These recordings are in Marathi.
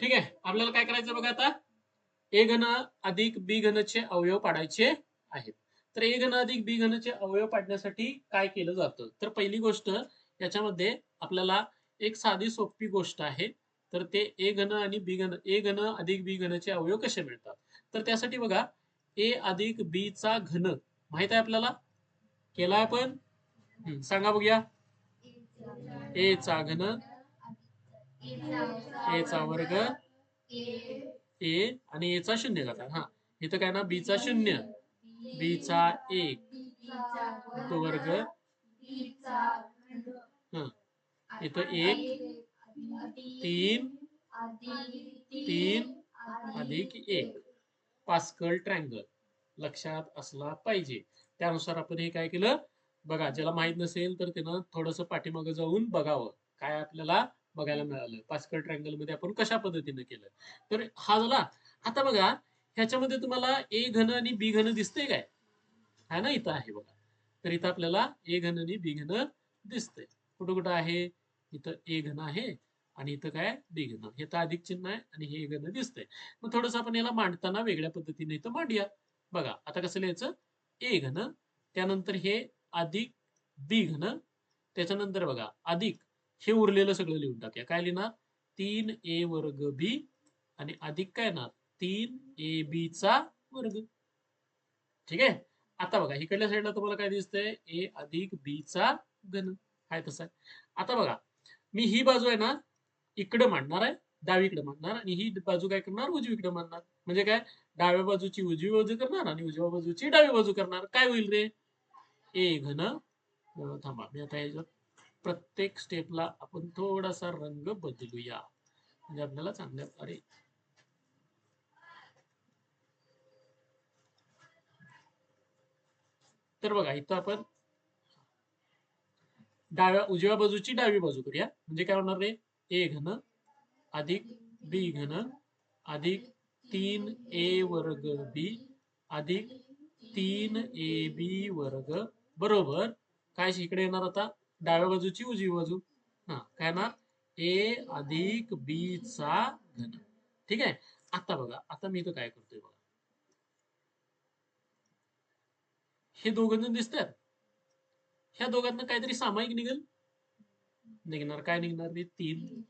ठीक आहे? आपल्याला काय करायचं बघा आता? ए घन अधिक बी घनचे अवयव पाडायचे आहेत. तर ए घन अधिक बी घनचे अवयव पाडण्यासाठी काय केलं जातं? तर पहिली गोष्ट याच्यामध्ये आपल्याला एक साधी सोपी गोष्ट आहे. तर ते ए घन आणि बी घन ए घन अधिक बी घनचे अवयव कसे मिळतात? तर त्यासाठी बघा ए अधिक बी चा घन माहीत आहे आपल्याला? केलाय आपण? सांगा बघूया. ए चा घन ए चा वर्ग ए आणि ए चा शून्य घाता हा. इथं काय ना बी चा शून्य. बी चा एक वर्ग इथं एक तीन तीन अधिक एक. Pascal triangle. लक्षात असला पाहिजे. त्यानुसार आपण हे काय केलं? बघा ज्याला माहीत नसेल तर त्यानं थोडस पाठीमागं जाऊन बघावं. काय आपल्याला बघायला मिळालं. पास्कल ट्रँगलमध्ये आपण कशा पद्धतीने केलं? तर हा झाला. आता बघा ह्याच्यामध्ये तुम्हाला ए घन आणि बी घन दिसते काय? हा ना इथं आहे बघा. तर इथं आपल्याला ए घन आणि बी घन दिसतंय. कुठं कुठं आहे? इथं ए घन आहे आणि इथं काय? बी घन. हे तर अधिक चिन्ह आहे आणि हे घन दिसतंय. मग थोडस आपण याला मांडताना वेगळ्या पद्धतीने इथं मांडूया. बघा आता कसं लिहायचं? ए घन त्यानंतर हे अधिक बी घन त्याच्यानंतर बघा अधिक हे उरलेलं सगळं लिहून टाकूया काय लिहिणार? तीन ए वर्ग बी आणि अधिक काय ना तीन ए बी चा वर्ग. ठीक आहे? आता बघा इकडल्या साईडला तुम्हाला काय दिसतंय? ए अधिक बी चा घन. काय तसं आहे. आता बघा मी ही बाजू आहे ना इकडे मांडणार आहे डावीकडे मांडणार आणि ही बाजू काय करणार? उजवीकडे मांडणार. म्हणजे काय? डाव्या बाजूची उजवी बाजू करणार आणि उजव्या बाजूची डावी बाजू करणार. काय होईल रे? ए घन. थांबा मी आता याच्यात प्रत्येक स्टेपला आपण थोडासा रंग बदलूया. म्हणजे आपल्याला चांगल्या प्रकारे तर बघा इथं आपण डाव्या उजव्या बाजूची डावी बाजू करूया. म्हणजे काय होणार रे? ए घन अधिक बी घन अधिक तीन ए वर्ग बी अधिक तीन ए बी वर्ग. बरोबर? काय इकडे येणार आता? डाव्या बाजूची उजवी बाजू. हा काय ना? ए अधिक बी चा घन. ठीक आहे? आता बघा आता मी इथं काय करतोय बघा. हे दोघं जण दिसतात ह्या दोघांना काहीतरी सामायिक निघेल? निघणार. काय निघणार? ते तीन.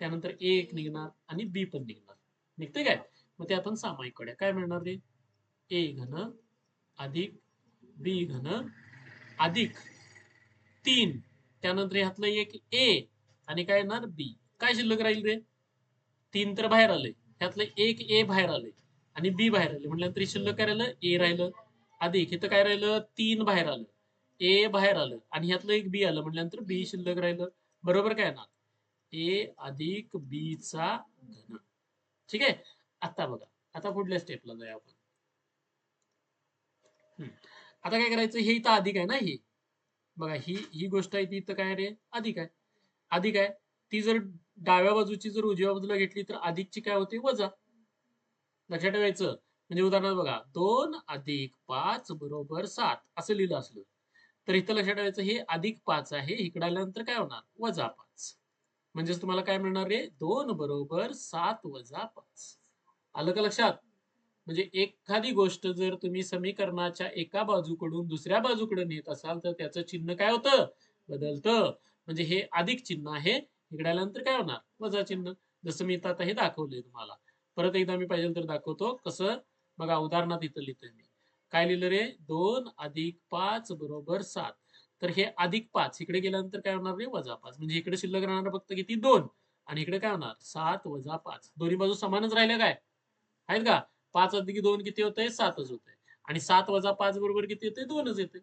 त्यानंतर एक निघणार आणि बी पण निघणार. निघते काय? मग ते आपण सामायिककडे काय मिळणार रे ए घन अधिक बी घन अधिक तीन. त्यानंतर ह्यातलं एक ए आणि काय येणार बी काय शिल्लक राहील रे? तीन तर बाहेर आले ह्यातलं एक ए बाहेर आले आणि बी बाहेर आले म्हटल्यानंतर शिल्लक काय राहिलं? ए राहिलं. अधिक इथं काय राहिलं? तीन बाहेर आलं. ए बाहेर आलं आणि ह्यातलं एक बी आलं. म्हटल्यानंतर बी शिल्लक राहिलं. बरोबर काय ना ए अधिक बी चा घन. ठीक आहे? आता बघा. आता पुढल्या स्टेपला जाऊया आपण. आता काय करायचं? हे इथं अधिक आहे ना हे? बघा ही ही गोष्ट आहे ती इथं काय रे? अधिक आहे. अधिक आहे. ती जर डाव्या बाजूची जर उजव्या बाजूला घेतली तर अधिकची काय होते? वजा. लक्षात ठेवायचं. म्हणजे उदाहरणार्थ बघा दोन अधिक पाच बरोबर सात असं लिहिलं असलं. तर इथं लक्षात ठेवायचं हे अधिक पाच आहे इकडे आल्यानंतर काय होणार? वजा पाच. म्हणजेच तुम्हाला काय मिळणार रे? दोन बरोबर सात वजा पाच. आलं का लक्षात? म्हणजे एखादी गोष्ट जर तुम्ही समीकरणाच्या एका बाजूकडून दुसऱ्या बाजूकडे नेत असाल तर त्याचं चिन्ह काय होतं? बदलतं. म्हणजे हे अधिक चिन्ह आहे. इकडे आल्यानंतर काय होणार? वजा चिन्ह. जसं मी आता हे दाखवलंय तुम्हाला. परत एकदा मी पाहिजे तर दाखवतो. कसं? बघा उदाहरणात इथं लिहितोय मी. काय लिहिलं रे? दोन अधिक पाच बरोबर सात. तर हे अधिक पाच. इकडे गेल्यानंतर काय होणार रे? वजा पाच. म्हणजे इकडे शिल्लक राहणार फक्त किती? दोन. आणि इकडे काय होणार? सात वजा पाच. दोन्ही बाजू समानच राहिल्या काय? आहेत का? पाच अधिक दोन किती होतंय? सातच होतंय. आणि सात वजा पाच बरोबर किती येते दोनच येते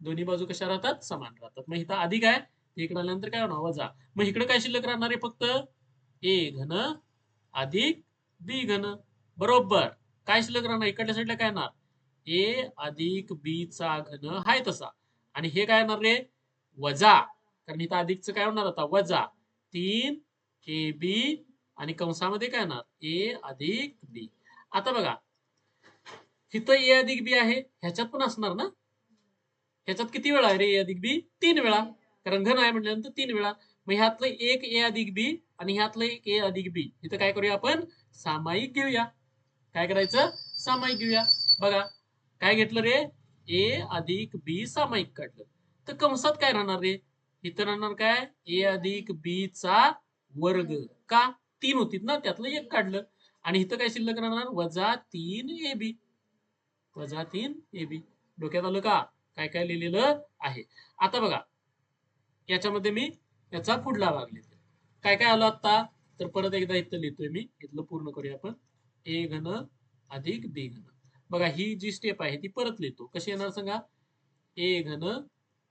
दोन्ही बाजू कशा राहतात? समान राहतात. मग इथं अधिक आहे. इकडे आल्यानंतर काय होणार? वजा. मग इकडे काय शिल्लक राहणार आहे फक्त? ए घन अधिक बी घन. बरोबर. काय शिल्लक राहणार? इकडल्या साईडला काय येणार? ए अधिक बी चा घन हाय तसा. आणि हे काय येणार रे? वजा. कारण इथं अधिकचं काय होणार आता? वजा. तीन ए बी आणि कंसामध्ये काय येणार? ए अधिक बी. आता बघा. इथं ए अधिक बी आहे ह्याच्यात पण असणार ना? ह्याच्यात किती वेळा आहे रे ए अधिक बी? तीन वेळा. कारण घन आहे म्हटल्यानंतर तीन वेळा. मग ह्यातलं एक ए अधिक बी आणि ह्यातलं एक ए अधिक बी. इथं काय करूया आपण? सामायिक घेऊया. काय करायचं? सामायिक घेऊया. बघा. काय घेतलं रे? ए अधिक बी सामायिक काढलं. तर कंसात काय राहणार रे? इथं राहणार काय? ए अधिक बी चा वर्ग. का? तीन होतीत ना? त्यातलं एक काढलं. आणि इथं काय शिल्लक राहणार? वजा तीन ए बी वजा तीन ए बी डोक्यात आलं का? काय काय लिहिलेलं आहे. आता बघा. याच्यामध्ये मी याचा पुढला भाग लिहितो. काय काय आलं आता तर परत एकदा इथं लिहितोय मी. इथलं पूर्ण करूया आपण. ए घन अधिक बी घन. बघा ही जी स्टेप आहे ती परत लिहितो. कशी येणार सांगा? ए घन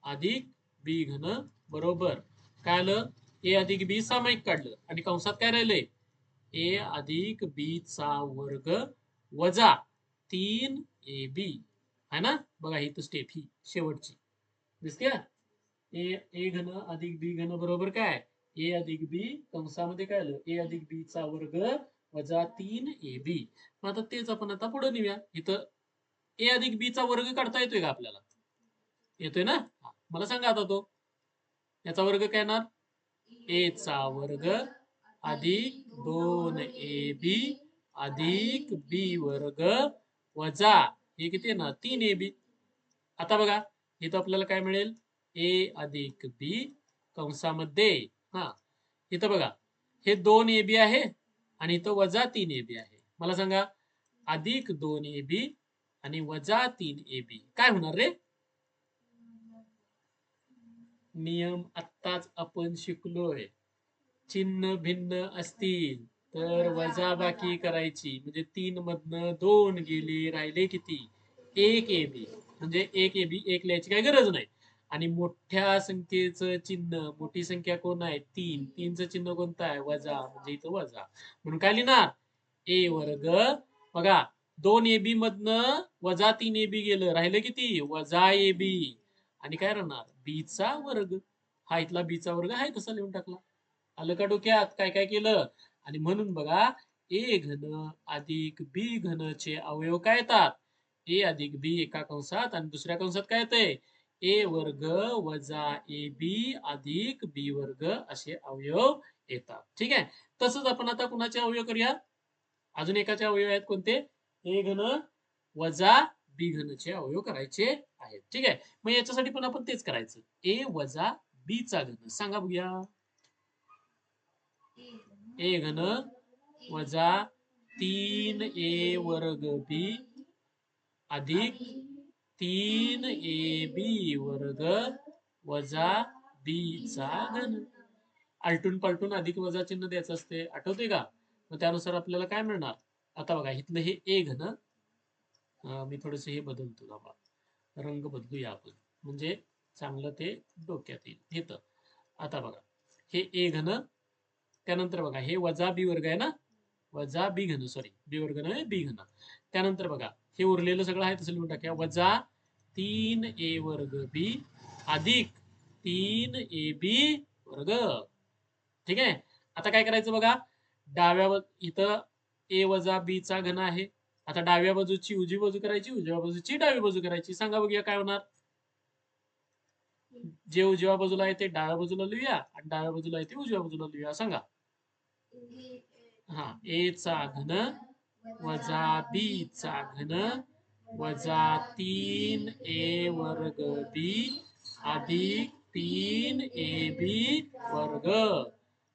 अधिक बी घन बरोबर. काय आलं? ए अधिक बी सामायिक काढलं. आणि कंसात काय राहिलंय? ए अधिक बी चा वर्ग वजा तीन ए बी. है ना? बघा ही तर स्टेप ही शेवटची. दिसते ए ए घन अधिक बी घन बरोबर काय? ए अधिक बी कंसामध्ये काय आलं? ए अधिक बी चा वर्ग वजा तीन ए बी. मग आता तेच आपण आता पुढे नेऊया. इथं ए अधिक बी चा वर्ग काढता येतोय का आपल्याला? येतोय ना? मला सांगा आता तो. याचा वर्ग काय येणार? ए चा वर्ग अधिक दोन ए बी अधिक बी वर्ग वजा हे किती ना? तीन ए बी. आता बघा इथं आपल्याला काय मिळेल? ए अधिक बी कंसामध्ये. हा. इथं बघा हे दोन ए बी आहे आणि इथं वजा तीन ए बी आहे. मला सांगा अधिक दोन ए बी आणि वजा तीन ए बी. काय होणार रे? नियम आत्ताच आपण शिकलोय. चिन्ह भिन्न असतील तर वजा बाकी करायची. म्हणजे तीन मधनं दोन गेले राहिले किती? एक ए बी म्हणजे एक ए बी एक लिहायची काही गरज नाही. आणि मोठ्या संख्येचं चिन्ह मोठी संख्या कोण आहे? तीन. तीनचं चिन्ह कोणतं आहे? वजा. म्हणजे इथं वजा. म्हणून काय लिहिणार? ए वर्ग. बघा दोन ए बी मधनं वजा तीन ए बी गेलं. राहिलं किती? वजा ए बी आणि काय राहणार? बीचा वर्ग. हा इथला बीचा वर्ग आहे तसा लिहून टाकला. आलं का डोक्यात? काय काय केलं? आणि म्हणून बघा ए घन अधिक बी घन चे अवयव काय येतात? ए अधिक बी एका कंसात आणि दुसऱ्या कंसात काय येतंय? ए वर्ग वजा ए बी अधिक बी वर्ग असे अवयव येतात. ठीक आहे? तसंच आपण आता कुणाचे अवयव करूया अजून एकाचे अवयव आहेत कोणते? ए घन वजा बी घनचे अवयव करायचे आहेत. ठीक आहे? मग याच्यासाठी पण आपण तेच करायचं. ए वजा बी चा घन. सांगा बघूया. ए घन वजा तीन ए वर्ग बी अधिक तीन ए बी वर्ग वजा बी चा घन. आलटून पालटून अधिक वजा चिन्ह द्यायचं असते. आठवते का? मग त्यानुसार आपल्याला काय मिळणार? आता बघा इथलं हे ए घन मी थोडस हे बदलतो बाबा. रंग बदलूया आपण. म्हणजे चांगलं ते डोक्यात येईल. येतं आता बघा हे ए घन त्यानंतर बघा हे वजा बी वर्ग आहे ना? वजा बी घन सॉरी बी वर्ग नाही बी घन. त्यानंतर बघा हे उरलेलं सगळं आहे तसं लिहून टाकूया. वजा तीन ए वर्ग बी अधिक तीन ए बी वर्ग. ठीक आहे? आता काय करायचं बघा? डाव्या इथं ए वजा बी चा घन आहे. आता डाव्या बाजूची उजवी बाजू करायची उजव्या बाजूची डावी बाजू करायची. सांगा बघूया काय होणार? जे उजव्या बाजूला आहे ते डाव्या बाजूला लिहूया आणि डाव्या बाजूला आहे ते उजव्या बाजूला लिहूया. सांगा. हा ए चा घन वजा बी चा घन वजा तीन ए वर्ग बी अधिक तीन ए बी वर्ग.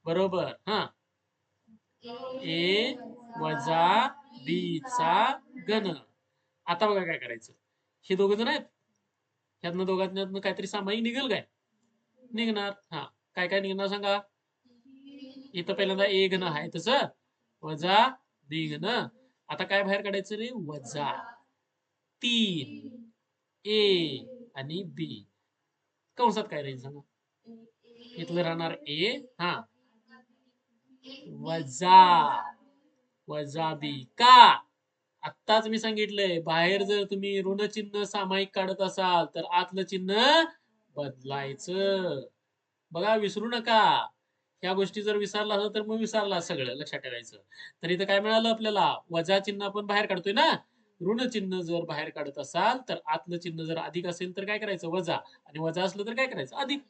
बरोबर हा. ए वजा बी चा घन. आता बघा काय करायचं. हे दोघ जण आहेत. ह्यातनं दोघांतनं काहीतरी सामायिक निघेल काय? निघणार. हा काय काय निघणार सांगा? इथं पहिल्यांदा ए घन आहे तसं? वजा बी घन. आता काय बाहेर काढायचं रे? वजा. तीन. ए आणि बी. कंसात काय राहील सांगा? इथलं राहणार ए. हा. वजा. वजा बी. का? आत्ताच मी सांगितलंय बाहेर जर तुम्ही ऋण चिन्ह सामायिक काढत असाल तर आतलं चिन्ह बदलायचं. बघा विसरू नका. ह्या गोष्टी जर विसरला असं तर मग विसरला सगळं लक्षात ठेवायचं. तर इथं काय मिळालं आपल्याला? वजा चिन्ह आपण बाहेर काढतोय ना? ऋण चिन्ह जर बाहेर काढत असाल तर आतलं चिन्ह जर अधिक असेल तर काय करायचं? वजा. आणि वजा असलं तर काय करायचं? अधिक.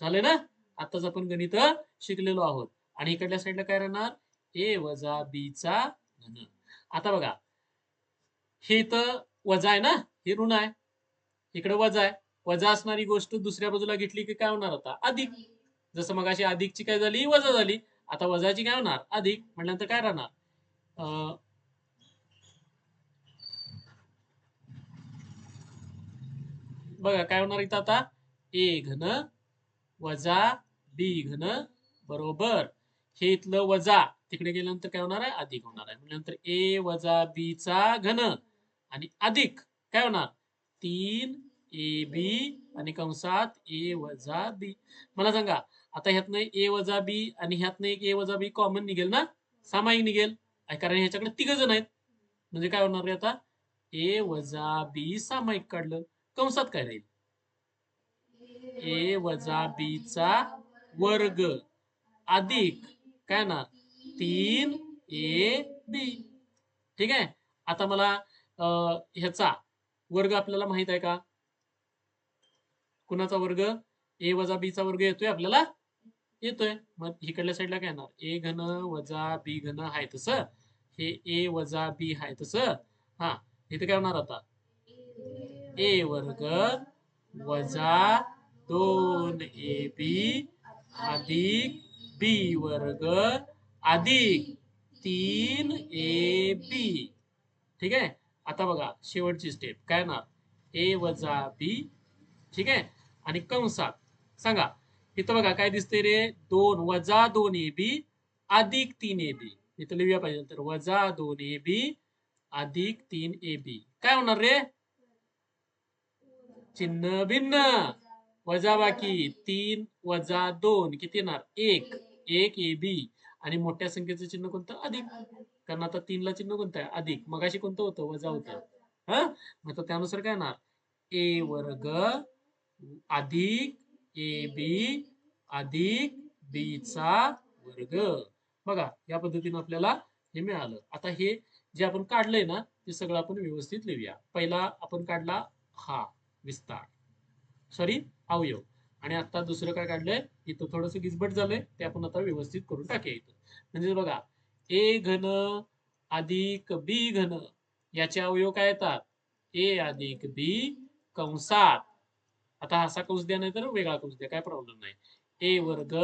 झालंय ना? आताच आपण गणित शिकलेलो आहोत. आणि इकडल्या साईडला काय राहणार? ए वजा बी चा घन. आता बघा. हे इथं वजा आहे ना? हे ऋण आहे. इकडे वजा आहे. वजा असणारी गोष्ट दुसऱ्या बाजूला घेतली की काय होणार आता? अधिक. जसं मग अशी अधिकची काय झाली वजा झाली. आता वजाची काय होणार? अधिक म्हटल्यानंतर काय राहणार? अं, बघा काय होणार इथं आता? ए घन वजा बी घन बरोबर. हे इथलं वजा तिकडे गेल्यानंतर काय होणार आहे? अधिक होणार आहे. म्हटल्यानंतर ए वजा बी चा घन आणि अधिक काय होणार? तीन ए बी आणि कंसात ए वजा बी. मला सांगा आता ह्यातनं ए वजा बी आणि ह्यातनं एक ए वजा बी कॉमन निघेल ना? सामायिक निघेल. कारण ह्याच्याकडे तिघ जण आहेत. म्हणजे काय होणार रे आता? ए वजा बी सामायिक काढलं. कंसात काय राहील? ए वजा बी चा वर्ग. अधिक काय ना तीन ए बी ठीक आहे? आता मला ह्याचा वर्ग आपल्याला माहीत आहे का? कुणाचा वर्ग? ए वजा बीचा वर्ग येतोय आपल्याला? येतोय. मग इकडल्या साईडला काय येणार? ए घन वजा बी घन आहे तसं. हे ए वजा बी आहे तसं. हा इथे काय होणार आता? ए वर्ग वजा दोन ए बी अधिक बी वर्ग अधिक तीन ए बी. ठीक आहे? आता बघा शेवटची स्टेप काय ना ए वजा बी. ठीक आहे? आणि कंसात सांगा इथं बघा काय दिसतंय रे? दोन वजा दोन ए बी अधिक तीन ए बी. इथं लिहूया पाहिजे तर वजा दोन ए बी अधिक तीन ए बी. काय होणार रे? चिन्ह भिन्न. वजा बाकी तीन वजा दोन. किती येणार? एक. एक ए बी. आणि मोठ्या संख्येचं चिन्ह कोणतं? अधिक. कारण आता तीनला चिन्ह कोणतं आहे? अधिक. मगाशी कोणतं होतं? वजा होतं. हा? मग त्यानुसार काय येणार ए वर्ग अधिक ए बी अधिक बीचा वर्ग. बघा या पद्धतीने आपल्याला हे मिळालं. आता हे जे आपण काढलंय ना ते सगळं आपण व्यवस्थित लिहूया. पहिला आपण काढला हा विस्तार. सॉरी अवयव. आणि आता दुसरं काय काढलंय? इथं थोडस गिजबट झालंय ते आपण आता व्यवस्थित करून टाकूया इथं. म्हणजे बघा ए घन अधिक बी घन याचे अवयव काय येतात? ए अधिक बी कंसात. आता असा कंस द्या नाही तर वेगळा कंस द्या काय प्रॉब्लेम नाही. ए वर्ग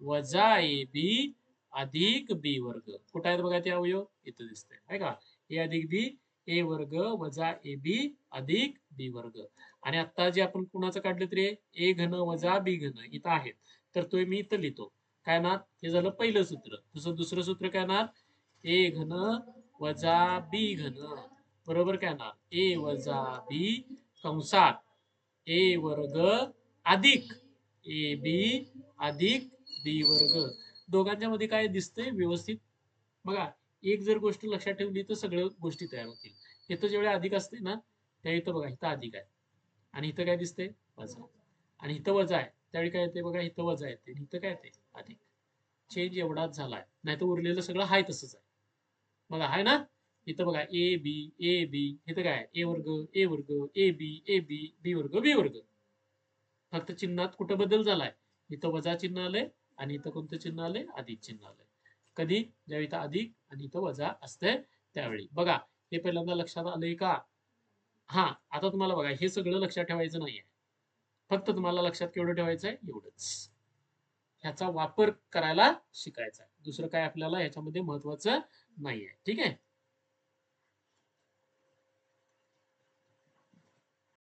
वजा ए बी अधिक बी वर्ग. कुठं आहेत बघा ते अवयव? इथं दिसतंय आहे का? ए अधिक बी ए वर्ग वजा ए बी अधिक बी वर्ग. आणि आता जे आपण कुणाचं काढलं तरी ए घन वजा बी घन इथं आहेत. तर तो मी इथं लिहितो. काय ना हे झालं पहिलं सूत्र. तसं दुसरं सूत्र काय ना ए घन वजा बी घन. बरोबर काय ना ए वजा बी कंसात. ए वर्ग अधिक ए बी अधिक बी वर्ग. दोघांच्या मध्ये काय दिसतंय? व्यवस्थित. बघा एक जर गोष्ट लक्षात ठेवली तर सगळ्या गोष्टी तयार होतील. इथं जेवढे अधिक असते ना त्या इथं बघा इथं अधिक आहे. आणि इथं काय दिसतंय? वजा. आणि इथं वजा आहे. त्यावेळी काय येते बघा इथं वजा येते आणि इथं काय येते अधिक. चेंज एवढाच झालाय. नाही तर उरलेलं सगळं हाय तसंच आहे. बघा हाय ना? इथं बघा ए बी ए बी इथं काय? ए वर्ग ए वर्ग ए बी ए बी बी वर्ग बी वर्ग. फक्त चिन्हात कुठं बदल झालाय? इथं वजा चिन्ह आलंय आणि इथं कोणतं चिन्ह आलंय? अधिक चिन्ह आलंय. कधी? ज्यावेळी इथं अधिक आणि इथं वजा असतंय त्यावेळी. बघा हे पहिल्यांदा लक्षात आलंय का? हा आता तुम्हाला बघा हे सगळं लक्षात ठेवायचं नाहीये. फक्त तुम्हाला लक्षात केवढं ठेवायचं आहे एवढंच. ह्याचा वापर करायला शिकायचा आहे दुसरं काय आपल्याला ह्याच्यामध्ये महत्वाचं नाहीये. ठीक आहे?